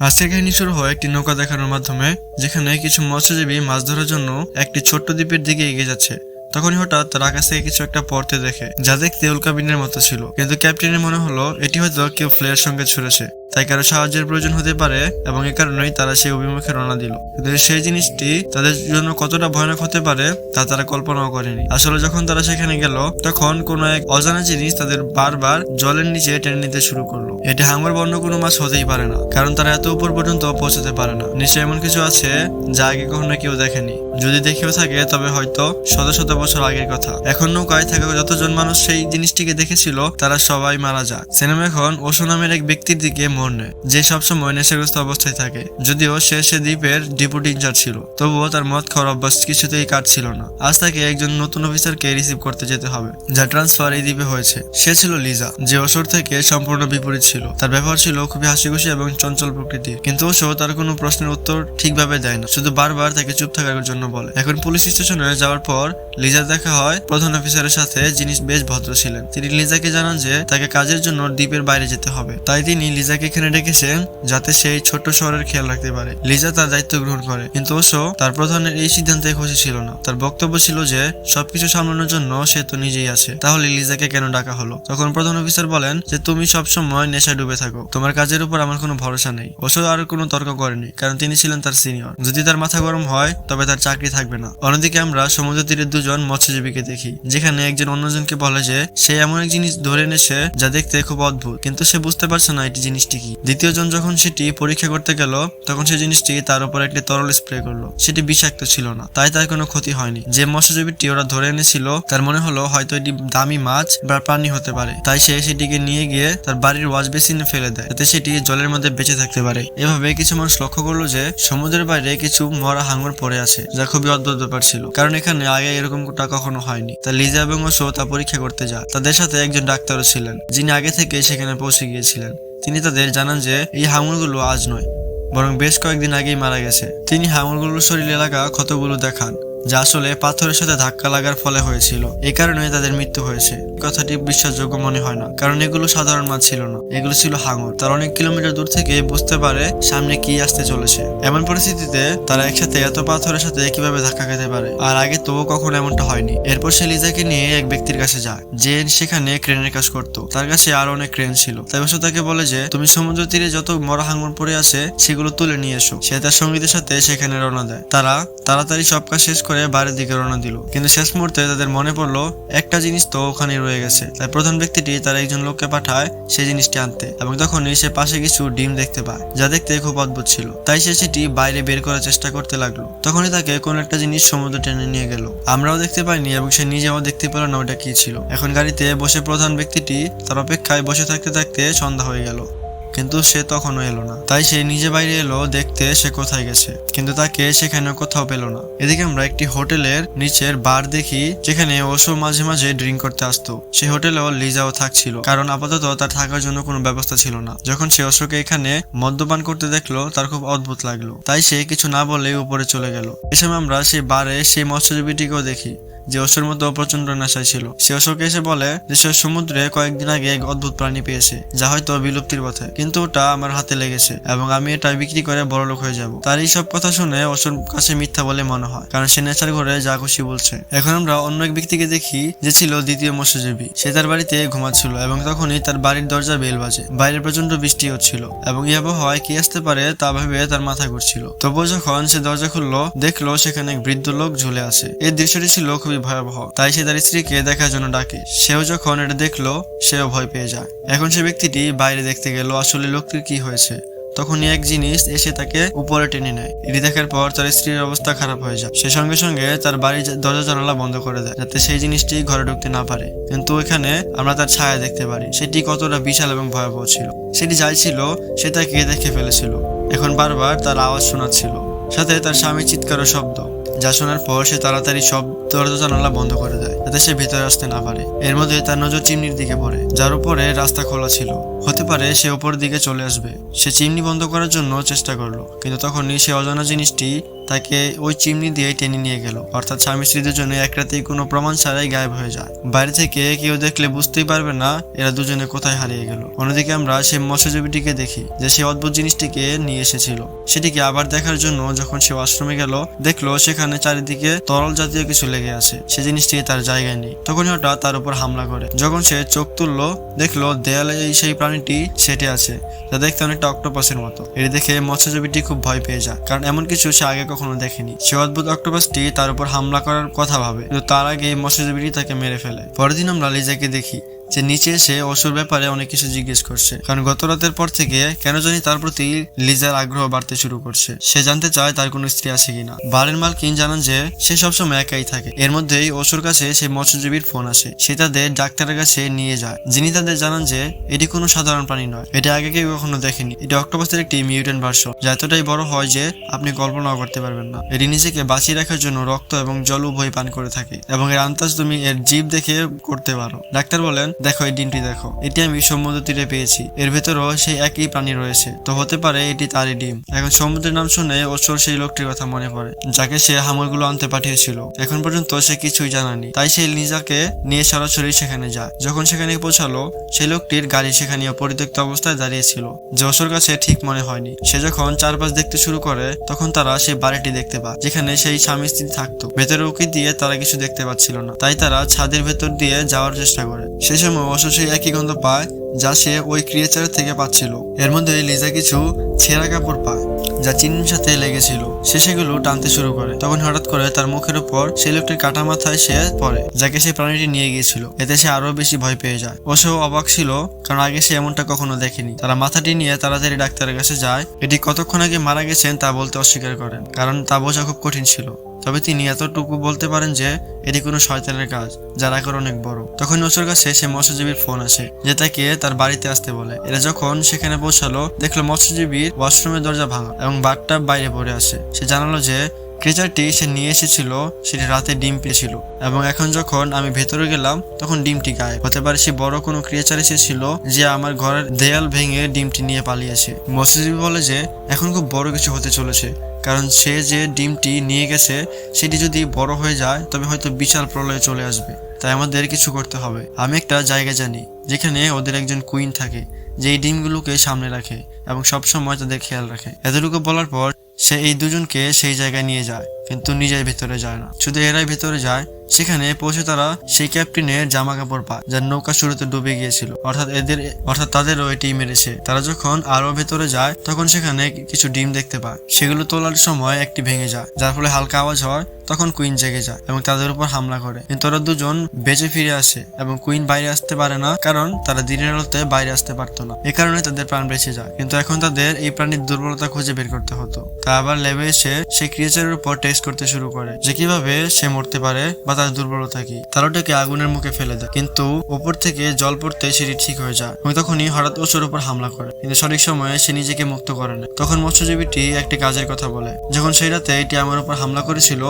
আজকের কাহিনী শুরু হয় একটি নৌকা দেখানোর মাধ্যমে, যেখানে কিছু মৎস্যজীবী মাছ ধরার জন্য একটি ছোট্ট দ্বীপের দিকে এগিয়ে যাচ্ছে। তখনই হঠাৎ তার আকাশ থেকে কিছু একটা পড়তে দেখে, যা দেখতে উল্কাবিনের মতো ছিল। কিন্তু ক্যাপ্টেনের মনে হলো, এটি হয়তো কেউ ফ্লেয়ার সঙ্গে ছুড়েছে। তাই কারও সাহায্যের প্রয়োজন হতে পারে এবং এ কারণেই তারা সেই অভিমুখে রওনা দিল। কিন্তু সেই জিনিসটি তাদের জন্য কতটা ভয়ানক হতে পারে, তা তারা কল্পনাও করেনি। আসলে যখন তারা সেখানে গেল, তখন কোনো এক অজানা জিনিস তাদের বারবার জলের নিচে টেনে নিতে শুরু করল। এটি হাঙর বর্ণ কোনো মাছ হতেই পারে না, কারণ তারা এত উপর পর্যন্ত পৌঁছাতে পারে না। নিশ্চয় এমন কিছু আছে যা আগে কখনো কেউ দেখেনি। যদি দেখেও থাকে, তবে হয়তো শত শত বছর আগের কথা। এখন নৌকায় থাকা যতজন মানুষ সেই জিনিসটিকে দেখেছিল, তারা সবাই মারা যায় সিনেমা এখন ওশো নামের এক ব্যক্তির দিকে মোড় নেয় যে সবসময় নেশাগ্রস্ত অবস্থায় থাকে, যদিও সে সে দ্বীপের ডিপুটি ইনচার্জ ছিল, তবুও তার মদ খাওয়ার অভ্যাস কিছুতেই কাটছিল না। আজ তাকে একজন নতুন অফিসারকে রিসিভ করতে যেতে হবে, যা ট্রান্সফার এই দ্বীপে হয়েছে। সে ছিল লিজা, যে ওসর থেকে সম্পূর্ণ বিপরীত ছিল। তার ব্যবহার ছিল খুবই হাসিখুশি এবং চঞ্চল প্রকৃতির। কিন্তু ওসো তার কোনো প্রশ্নের উত্তর ঠিকভাবে দেয় না, শুধু বারবার তাকে চুপ থাকার জন্য বলে। এখন পুলিশ স্টেশনে যাওয়ার পর লিজা দেখা হয় প্রধান অফিসারের সাথে, যিনি বেশ ভদ্র ছিলেন। তিনি লিজাকে জানান যে তাকে কাজের জন্য দ্বীপের বাইরে যেতে হবে। তাই তিনি লিজাকে এখানে ডেকেছেন যাতে সেই ছোট্ট শহরের খেয়াল রাখতে পারে। লিজা তার দায়িত্ব গ্রহণ করে, কিন্তু ওসো তার প্রধানের এই সিদ্ধান্তে খুশি ছিল না। তার বক্তব্য ছিল যে, সবকিছু সামলানোর জন্য সে তো নিজেই আছে। তাহলে লিজাকে কেন ডাকা হলো? তখন প্রধান অফিসার বলেন যে, তুমি সব সময় নেশায় ডুবে থাকো। তোমার কাজের উপর আমার কোনো ভরসা নেই। ওসো আর কোনো তর্ক করেনি, কারণ তিনি ছিলেন তার সিনিয়র। যদি তার মাথা গরম হয়, তবে তার চাকরি থাকবে না। অন্যদিকে আমরা সমুদ্র তীরে দুজন মৎস্যজীবীকে দেখি, যেখানে একজন অন্যজনকে বলে যে, সে এমন এক জিনিস ধরে এনেছে যা দেখতে খুব অদ্ভুত, কিন্তু সে বুঝতে পারছে না এটি জিনিসটি কি? দ্বিতীয় জন যখন সেটি পরীক্ষা করতে গেল, তখন সেই জিনিসটি তার উপর একটি তরল স্প্রে করল। সেটি বিষাক্ত ছিল না, তাই তার কোনো ক্ষতি হয়নি। যে মৎস্যজীবীটি ওরা ধরে এনেছিল, তার মনে হলো হয়তো এটি দামি মাছ বা প্রাণী হতে পারে। তাই সে সেটিকে নিয়ে গিয়ে তার বাড়ির ওয়াশ বেসিনে ফেলে দেয়, যাতে সেটি জলের মধ্যে বেঁচে থাকতে পারে। এভাবে কিছু মানুষ লক্ষ্য করল যে সমুদ্রের বাইরে কিছু মরা হাঙর পড়ে আছে, যা খুবই অদ্ভুত ব্যাপার ছিল। কারণ এখানে আগে এরকমটা কখনো হয়নি। তা লিজা এবং ওসো তা পরীক্ষা করতে যায়। তাদের সাথে একজন ডাক্তারও ছিলেন, যিনি আগে থেকে সেখানে পৌঁছে গিয়েছিলেন। তিনি তাদের জানান যে, এই হাঙুরগুলো আজ নয়, বরং বেশ কয়েকদিন আগেই মারা গেছে। তিনি হাঙুরগুলোর শরীর এলাকা ক্ষতগুলো দেখান। যা আসলে পাথরের সাথে ধাক্কা লাগার ফলে হয়েছিল। এই কারণে তাদের মৃত্যু হয়েছে। কথাটি বিশ্বাসযোগ্য মনে হয় না, কারণ এগুলো সাধারণ মাছ ছিল না। এগুলো ছিল হাঙর। তার অনেক কিলোমিটার দূর থেকে বুঝতে পারে সামনে কি আসতে চলেছে। এমন পরিস্থিতিতে তারা একসাথে এত পাথরের সাথে কীভাবে ধাক্কা খেতে পারে? আর আগে তো কখনো এমনটা হয়নি। এরপর সে লিজাকে নিয়ে এক ব্যক্তির কাছে যায়, যে সেখানে ক্রেনের কাজ করতো। তার কাছে আরও অনেক ক্রেন ছিল। তাই অবশ্য তাকে বলে যে, তুমি সমুদ্র তীরে যত মরা হাঙর পড়ে আছে, সেগুলো তুলে নিয়ে এসো। সে তার সঙ্গীদের সাথে সেখানে রওনা দেয়। তারা তাড়াতাড়ি সব কাজ শেষ করে বাড়ির দিকে রওনা দিল। কিন্তু শেষ মুহূর্তে তাদের মনে পড়ল, একটা জিনিস তো ওখানে রয়ে গেছে। তাই প্রধান ব্যক্তিটি তার একজন লোককে পাঠায় সেই জিনিসটি আনতে এবং তখনই সে পাশে কিছু ডিম দেখতে পায়, যা দেখতে খুব অদ্ভুত ছিল। তাই সে সেটি বাইরে বের করার চেষ্টা করতে লাগল। তখনই তাকে কোন একটা জিনিস সমুদ্র টেনে নিয়ে গেল। আমরাও দেখতে পাইনি এবং সে নিজেও দেখতে পেল না ওটা কি ছিল। এখন গাড়িতে বসে প্রধান ব্যক্তিটি তার অপেক্ষায় বসে থাকতে থাকতে সন্ধ্যা হয়ে গেল। কিন্তু সে তখনও এলো না। তাই সে নিজে বাইরে এলো, দেখতে সে কোথায় গেছে। কিন্তু তাকে সেখানে কোথাও পেল না। এদিকে আমরা একটি হোটেলের নিচের বার দেখি, যেখানে ওসো মাঝে মাঝে ড্রিঙ্ক করতে আসতো। সেই হোটেলেও লিজাও থাকছিল, কারণ আপাতত তার থাকার জন্য কোনো ব্যবস্থা ছিল না। যখন সে ওসোকে এখানে মদ্যপান করতে দেখল, তার খুব অদ্ভুত লাগল। তাই সে কিছু না বলে উপরে চলে গেল। এ সময় আমরা সেই বারে সেই মৎস্যজীবীটিকেও দেখি। যে অসুর মধ্যে প্রচণ্ড নেশায় ছিল। সে অশোকে এসে বলে যে সে সমুদ্রে কয়েকদিন আগে এক অদ্ভুত প্রাণী পেয়েছে, যা হয়তো বিলুপ্তির পথে। কিন্তু ওটা আমার হাতে লেগেছে এবং আমি এটা বিক্রি করে বড় লোক হয়ে যাব। তার এই সব কথা শুনে অসুর কাছে মিথ্যা বলে মনে হয়, কারণ সে নেশার ঘরে যা খুশি বলছে। এখন আমরা অন্য এক ব্যক্তিকে দেখি যে ছিল দ্বিতীয় মৎস্যজীবী। সে তার বাড়িতে ঘুমাচ্ছিল এবং তখনই তার বাড়ির দরজা বেল বাজে। বাইরে প্রচণ্ড বৃষ্টি হচ্ছিল এবং এই আবহাওয়ায় কি আসতে পারে তা ভেবে তার মাথা ঘুরছিল। তবুও যখন সে দরজা খুললো, দেখল সেখানে এক বৃদ্ধ লোক ঝুলে আছে। এই দৃশ্যটি ছিল খুবই ভয়াবহ। তাই সে তার স্ত্রীকে দেখার জন্য ডাকে। সেও যখন এটা দেখল, সেও ভয় পেয়ে যায়। এখন সে ব্যক্তিটি বাইরে দেখতে গেল, আসলে লোকটির কি হয়েছে। তখনই এক জিনিস এসে তাকে উপরে টেনে নেয়। এটি দেখার পর তার স্ত্রীর অবস্থা খারাপ হয়ে যায়। সে সঙ্গে সঙ্গে তার বাড়ির দরজা জানালা বন্ধ করে দেয়, যাতে সেই জিনিসটি ঘরে ঢুকতে না পারে। কিন্তু এখানে আমরা তার ছায়া দেখতে পারি। সেটি কতটা বিশাল এবং ভয়াবহ ছিল। সেটি যাই ছিল, সে তাকে দেখে ফেলেছিল। এখন বারবার তার আওয়াজ শোনাচ্ছিল। সাথে তার স্বামীর চিৎকারও শব্দ। যা শোনার পর সে তাড়াতাড়ি সব দরজা জানালা বন্ধ করে দেয়, যাতে সে ভিতরে আসতে না পারে। এর মধ্যে তার নজর চিমনির দিকে পড়ে, যার উপরে রাস্তা খোলা ছিল। হতে পারে সে ওপর দিকে চলে আসবে। সে চিমনি বন্ধ করার জন্য চেষ্টা করল, কিন্তু তখনই সে অজানা জিনিসটি তাকে ওই চিমনি দিয়ে টেনে নিয়ে গেল। অর্থাৎ স্বামী স্ত্রীদের জন্য এক রাতেই কোনো প্রমাণ ছাড়াই গায়েব হয়ে যায়। বাইরে থেকে কেউ দেখলে বুঝতেই পারবে না, এরা দুজনে কোথায় হারিয়ে গেল। অন্যদিকে আমরা সেই মৎস্যজীবীটিকে দেখি, যে সেই অদ্ভুত জিনিসটিকে নিয়ে এসেছিল। সেটিকে আবার দেখার জন্য যখন সে ওয়াশরুমে গেল, দেখল সেখানে চারিদিকে তরল জাতীয় কিছু লেগে আছে। সে জিনিসটি তার জায়গায় নেই। তখনই হঠাৎ তার উপর হামলা করে। যখন সে চোখ তুললো, দেখল দেয়ালে সেই প্রাণীটি সেটে আছে, যা দেখতে অনেকটা অক্টোপাসের মতো। এটি দেখে মৎস্যজীবীটি খুব ভয় পেয়ে যায়, কারণ এমন কিছু সে আগে কখনো দেখেনি। সে অদ্ভুত অক্টোপাসটি তার উপর হামলা করার কথা ভাবে, কিন্তু তার আগে মৎস্যজীবীটি তাকে মেরে ফেলে। পরের দিন আমরা লিজাকে দেখি। যে নিচে এসে অসুর ব্যাপারে অনেক কিছু জিজ্ঞেস করছে। কারণ গত রাতের পর থেকে কেন জানি তার প্রতি লিজার আগ্রহ বাড়তে শুরু করছে। সে জানতে চায় তার কোনো স্ত্রী আছে কিনা। বারের মালকিন জানান যে সে সবসময় একাই থাকে। এর মধ্যেই অসুর কাছে সেই মৎস্যজীবীর ফোন আসে। সে তাদের ডাক্তারের কাছে নিয়ে যায়। যিনি তাদের জানান যে এটি কোনো সাধারণ প্রাণী নয়। এটা আগে কেউ কখনো দেখেনি। এটি অক্টোপাসের একটি মিউটেন্ট ভার্সন, যা এতটাই বড় হয় যে আপনি কল্পনাও করতে পারবেন না। এটি নিজেকে বাঁচিয়ে রাখার জন্য রক্ত এবং জল উভয় পান করে থাকে এবং এর আন্দাজ তুমি এর জীব দেখে করতে পারো। ডাক্তার বলেন দেখো, এই ডিমটি দেখো। এটি আমি সমুদ্র তীরে পেয়েছি। এর ভেতরও সেই একই প্রাণী রয়েছে। তো হতে পারে এটি তারই ডিম। এখন সমুদ্রের নাম শুনে ওসর সেই লোকটির কথা মনে পড়ে, যাকে সে হামলগুলো আনতে পাঠিয়েছিল। এখন পর্যন্ত সে কিছুই জানানি। তাই সে লিজাকে নিয়ে সরাসরি সেখানে যায়। যখন সেখানে পৌঁছালো সেই লোকটির গাড়ি সেখানে পরিত্যক্ত অবস্থায় দাঁড়িয়েছিল, যে ওসর কাছে ঠিক মনে হয়নি। সে যখন চারপাশ দেখতে শুরু করে, তখন তারা সেই বাড়িটি দেখতে পায়, যেখানে সেই স্বামী স্ত্রী থাকতো। ভেতরে উকি দিয়ে তারা কিছু দেখতে পাচ্ছিল না। তাই তারা ছাদের ভেতর দিয়ে যাওয়ার চেষ্টা করে। সেই সময় অবশ্য সেই একই গন্ধ পায় যা সে ওই ক্রিয়েচারের থেকে পাচ্ছিল। এর মধ্যে লিজা কিছু ছেঁড়া কাপড় পায়, যা চিনির সাথে লেগেছিল। সে সেগুলো টানতে শুরু করে। তখন হঠাৎ করে তার মুখের উপর সেই লোকটির কাটা মাথায় সে পড়ে, যাকে সেই প্রাণীটি নিয়ে গিয়েছিল। এতে সে আরও বেশি ভয় পেয়ে যায়। ও সেও অবাক ছিল, কারণ আগে সে এমনটা কখনো দেখেনি। তারা মাথাটি নিয়ে তাড়াতাড়ি ডাক্তারের কাছে যায়। এটি কতক্ষণ আগে মারা গেছেন তা বলতে অস্বীকার করেন, কারণ তা বোঝা খুব কঠিন ছিল। তবে তিনি এতটুকু বলতে পারেন যে, এটি কোনো শয়তানের কাজ, যার আকার অনেক বড়। তখন ওসর কাছে সে মৎস্যজীবীর ফোন আসে, যে তাকে তার বাড়িতে আসতে বলে। এরা যখন সেখানে পৌঁছালো, দেখল মৎস্যজীবীর ওয়াশরুমের দরজা ভাঙা এবং বারটা বাইরে পড়ে আসে। সে জানালো যে, ক্রেচারটি সে নিয়ে এসেছিল, সেটি রাতে ডিম পেয়েছিল এবং এখন যখন আমি ভেতরে গেলাম, তখন ডিমটি গায়ে হতে পারে সে বড় কোনো ক্রিয়েচার এসেছিল, যে আমার ঘরের দেয়াল ভেঙে ডিমটি নিয়ে পালিয়েছে মৎস্যজীবী বলে যে, এখন খুব বড় কিছু হতে চলেছে। কারণ সে যে ডিমটি নিয়ে গেছে, সেটি যদি বড় হয়ে যায়, তবে হয়তো বিশাল প্রলয়ে চলে আসবে। তাই আমাদের কিছু করতে হবে। আমি একটা জায়গা জানি, যেখানে ওদের একজন কুইন থাকে, যে এই ডিমগুলোকে সামনে রাখে এবং সবসময় তাদের খেয়াল রাখে। এতটুকু বলার পর, সে এই দুজনকে সেই জায়গায় নিয়ে যায়, কিন্তু নিজের ভেতরে যায় না। শুধু এরাই ভেতরে যায় সেখানে পৌঁছে তারা সেই ক্যাপ্টেনের জামা কাপড় পায়, যার নৌকা শুরুতে ডুবে গিয়েছিল। অর্থাৎ এদের, অর্থাৎ তাদেরও এটি মেরেছে। তারা যখন আরও ভেতরে যায়, তখন সেখানে কিছু ডিম দেখতে পায়। সেগুলো তোলার সময় একটি ভেঙে যায়, যার ফলে হালকা আওয়াজ হয় তখন কুইন জেগে যায় এবং তাদের উপর হামলা করে। কিন্তু ওরা দুজন বেঁচে ফিরে আসে এবং কুইন বাইরে আসতে পারে না, কারণ তারা দিনের আলোতে বাইরে আসতে পারতো না। এ কারণে তাদের প্রাণ বেঁচে যায়। কিন্তু এখন তাদের এই প্রাণীর দুর্বলতা খুঁজে বের করতে হতো। তা আবার ল্যাবে এসে সেই ক্রিয়েচারের উপর টেস্ট করতে শুরু করে, যে কীভাবে সে মরতে পারে বা তার দুর্বলতা কি? তারা আগুনের মুখে ফেলে দেয়। কিন্তু উপর থেকে জল পড়তে সেটি ঠিক হয়ে যায়। এবং তখনই হঠাৎ ওসুর উপর হামলা করে। কিন্তু সঠিক সময়ে সে নিজেকে মুক্ত করে নেয়। তখন মৎস্যজীবীটি একটি কাজের কথা বলে। যখন সেই রাতে এটি আমার উপর হামলা করেছিল,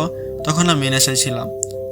তখন আমি নেশায় ছিলাম।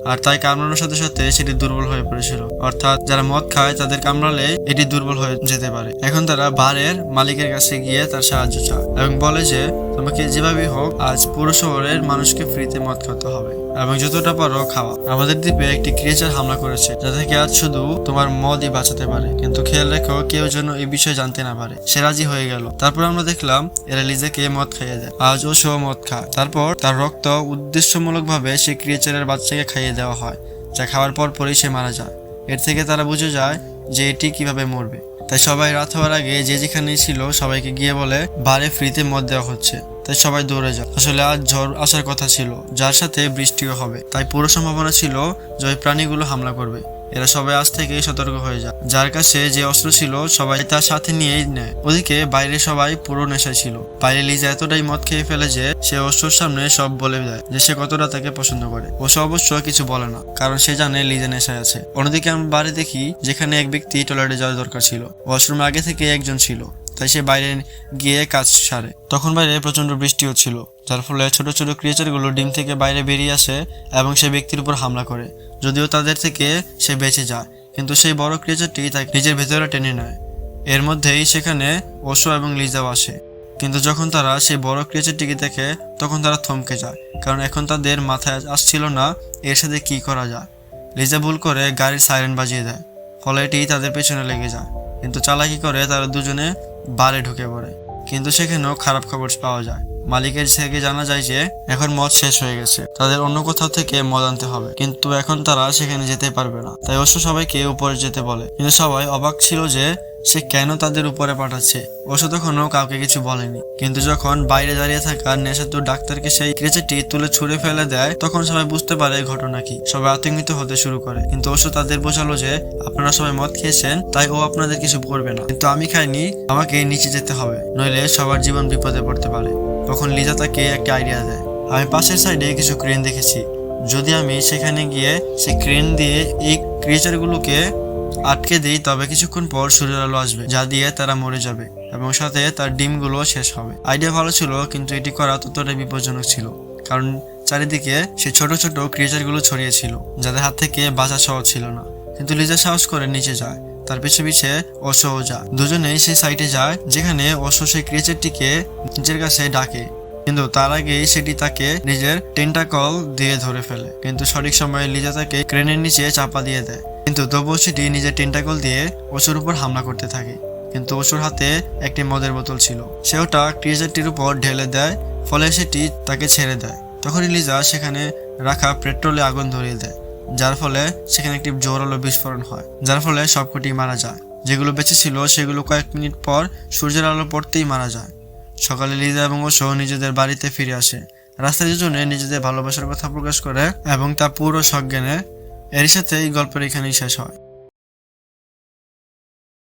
আর তাই কামড়ানোর সাথে সাথে সেটি দুর্বল হয়ে পড়েছিল। অর্থাৎ যারা মদ খায়, তাদের কামড়ালে এটি দুর্বল হয়ে যেতে পারে। এখন তারা বারের মালিকের কাছে গিয়ে তার সাহায্য চায় এবং বলে যে তোমাকে যেভাবেই হোক, আজ পুরো শহরের মানুষকে ফ্রিতে মদ খেতে হবে। এবং যতটা পারো খাওয়া। আমাদের দ্বীপে একটি ক্রিয়েচার হামলা করেছে, যা থেকে আজ শুধু তোমার মদই বাঁচাতে পারে। কিন্তু খেয়াল রেখো, কেউ যেন এই বিষয়ে জানতে না পারে। সে রাজি হয়ে গেল। তারপর আমরা দেখলাম, এরা লিজেকে মদ খাইয়ে দেয়। আজ ও সেও মদ খায়। তারপর তার রক্ত উদ্দেশ্যমূলকভাবে সে ক্রিয়েচারের বাচ্চাকে খাইয়ে দেওয়া হয়, যা খাওয়ার পর পরেই সে মারা যায়। এর থেকে তারা বুঝে যায় যে এটি কীভাবে মরবে। তাই সবাই রাত হওয়ার আগে যে যেখানে ছিল সবাইকে গিয়ে বলে, বারে ফ্রিতে মদ দেওয়া হচ্ছে। তাই সবাই দৌড়ে যায়। আসলে আজ ঝড় আসার কথা ছিল, যার সাথে বৃষ্টিও হবে। তাই পুরো সম্ভাবনা ছিল যে প্রাণীগুলো হামলা করবে। এরা সবাই আজ থেকে সতর্ক হয়ে যায়। যার কাছে যে অস্ত্র ছিল, সবাই তার সাথে নিয়েই নেয়। ওদিকে বাইরে সবাই পুরো নেশায় ছিল। বাইরে লিজা এতটাই মদ খেয়ে ফেলে যে সে অস্ত্রর সামনে সব বলে দেয় যে সে কতটা তাকে পছন্দ করে। ও সে অবশ্য কিছু বলে না, কারণ সে জানে লিজা নেশায় আছে। অন্যদিকে আমি বাড়ি দেখি যেখানে এক ব্যক্তি টয়লেটে যাওয়ার দরকার ছিল। ওয়াশরুমে আগে থেকে একজন ছিল। তাই সে বাইরে গিয়ে কাজ সারে। তখন বাইরে প্রচণ্ড বৃষ্টিও ছিল, যার ফলে ছোট ছোট ক্রিয়েচারগুলো ডিম থেকে বাইরে বেরিয়ে আসে এবং সে ব্যক্তির উপর হামলা করে। যদিও তাদের থেকে সে বেঁচে যায়, কিন্তু সেই বড় ক্রিয়েচারটি তাকে নিজের ভেতরে টেনে নেয়। এর মধ্যেই সেখানে ওশো এবং লিজাও আসে। কিন্তু যখন তারা সেই বড় ক্রিয়েচারটিকে দেখে, তখন তারা থমকে যায়, কারণ এখন তাদের মাথায় আসছিল না এর সাথে কি করা যায়। লিজা ভুল করে গাড়ির সাইরেন বাজিয়ে দেয়, ফলে এটি তাদের পেছনে লেগে যায়। কিন্তু চালাকি করে তারা দুজনে বারে ঢুকে পড়ে। কিন্তু সেখানেও খারাপ খবর পাওয়া যায়। মালিকের থেকে জানা যায় যে, এখন মদ শেষ হয়ে গেছে। তাদের অন্য কোথাও থেকে মদ আনতে হবে। কিন্তু এখন তারা সেখানে যেতে পারবে না। তাই অবশ্য সবাইকে উপরে যেতে বলে। কিন্তু সবাই অবাক ছিল যে সে কেন তাদের উপরে পাঠাচ্ছে? অবশ্য তখনও কাউকে কিছু বলেনি। কিন্তু যখন বাইরে দাঁড়িয়ে থাকা নেশাতুর ডাক্তারকে সেই ক্রেচারটি তুলে ছুঁড়ে ফেলে দেয়, তখন সবাই বুঝতে পারে ঘটনা কি। সবাই আতঙ্কিত হতে শুরু করে। কিন্তু অবশ্য তাদের বোঝালো যে, আপনারা সবাই মদ খেয়েছেন, তাই ও আপনাদের কিছু করবে না। কিন্তু আমি খাইনি, আমাকে নিচে যেতে হবে, নইলে সবার জীবন বিপদে পড়তে পারে। তখন লিজা তাকে একটা আইডিয়া দেয়। আমি পাশের সাইডে কিছু ক্রেন দেখেছি। যদি আমি সেখানে গিয়ে সেই ক্রেন দিয়ে এই ক্রিয়েচারগুলোকে আটকে দিই, তবে কিছুক্ষণ পর সূর্যের আলো আসবে, যা দিয়ে তারা মরে যাবে এবং সাথে তার ডিমগুলো শেষ হবে। আইডিয়া ভালো ছিল, কিন্তু এটি করা ততটাই বিপজ্জনক ছিল, কারণ চারিদিকে সে ছোট ছোট ক্রিয়েচারগুলো ছড়িয়েছিল যাদের হাত থেকে বাঁচা সহজ ছিল না। কিন্তু লিজা সাহস করে নিচে যায়, তার পিছে পিছে অশোও যায়। দুজনেই সেই সাইটে যায়, যেখানে অশো সেই ক্রিয়েচারটিকে নিজের কাছে ডাকে, কিন্তু তার আগেই সেটি তাকে নিজের টেন্টাকল দিয়ে ধরে ফেলে। কিন্তু সঠিক সময়ে লিজা তাকে ক্রেনের নিচে চাপা দিয়ে দেয়। কিন্তু তবুও সেটি নিজের টেন্টাকল দিয়ে ওসুর উপর হামলা করতে থাকে। কিন্তু ওসুর হাতে একটি মদের বোতল ছিল। সে ওটা ক্রিয়েচারটির উপর ঢেলে দেয়, ফলে সেটি তাকে ছেড়ে দেয়। তখনই লিজা সেখানে রাখা পেট্রোলে আগুন ধরিয়ে দেয়, যার ফলে সেখানে একটি জোরালো বিস্ফোরণ হয়, যার ফলে সবকটি মারা যায়। যেগুলো বেঁচে ছিল, সেগুলো কয়েক মিনিট পর সূর্যের আলো পড়তেই মারা যায়। সকালে লিজা এবং ওশো নিজেদের বাড়িতে ফিরে আসে। রাস্তায় দুজনে নিজেদের ভালোবাসার কথা প্রকাশ করে এবং তা পুরো সজ্ঞানে এরই সাথে এই গল্পের এখানেই শেষ হয়।